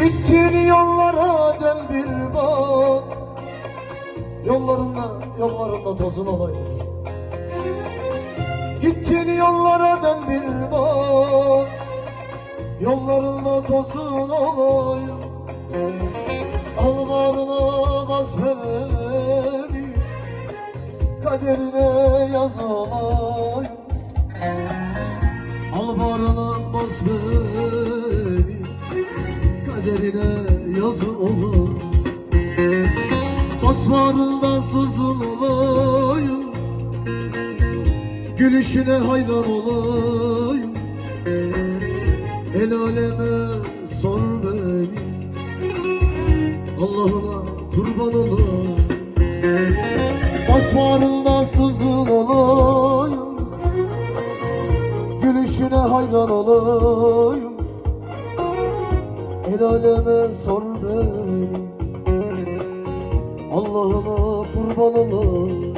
Gittin yollara dön bir bak. Yollarında, yollarında tozun olayım. Gittin yollara dön bir bak. Yollarında tozun olayım. Alvarına bas beni Kaderine yaz olayım Alvarına bas beni. Kaderine yaz olayım Basmarında sızın olayım Gülüşüne hayran olayım. El aleme sor beni Allah'ına kurban olayım. Basmarında sızın olayım Gülüşüne hayran olayım El aleme sor beni Allah'ına kurban olayım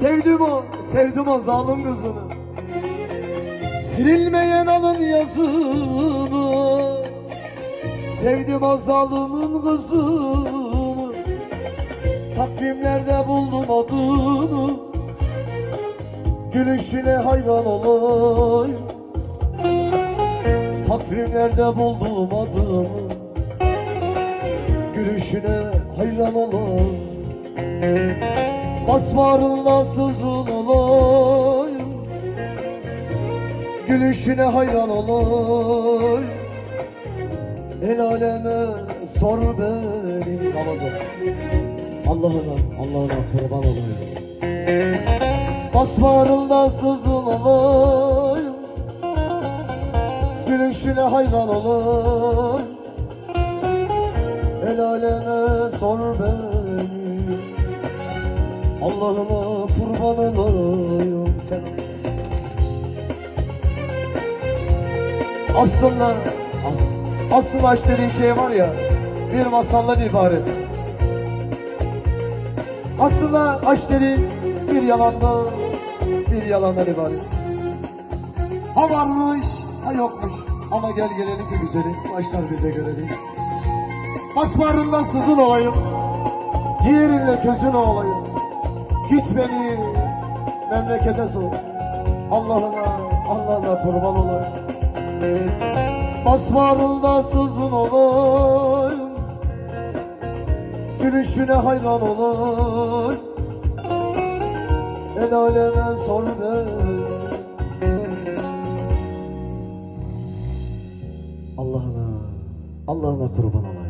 Sevdim o, sevdim o zalim kızını. Silinmeyen alın yazımı. Sevdim o zalimin kızını. Takvimlerde buldum adını Gülüşüne hayran olayım Takvimlerde buldum adını gülüşüne hayran olayım Basmarında sızın olayım Gülüşüne hayran olayım El aleme sor beni Ramazan Allah'ına, Allah'ına kurban olayım. Basmarında sızın olayım Gülüşüne hayran olayım El aleme sor beni Allah'ına kurban olayım sen Aslında as, asıl aşk dediğin şey var ya bir masaldan ibaret. Aslında aşk dediğin bir yalandan bir yalandan ibaret. Ha varmış ha yokmuş. Ama gel gelelim ki güzeli başlar bize görelim. Asmarından sızın olayım Ciğerinle közün olayım Git beni memlekete sor. Allah'ına Allah'ına kurban olayım. Asmarında sızın olayım. Gülüşüne hayran olayım. El aleme sor beni. Allah'ına Allah'ına kurban olayım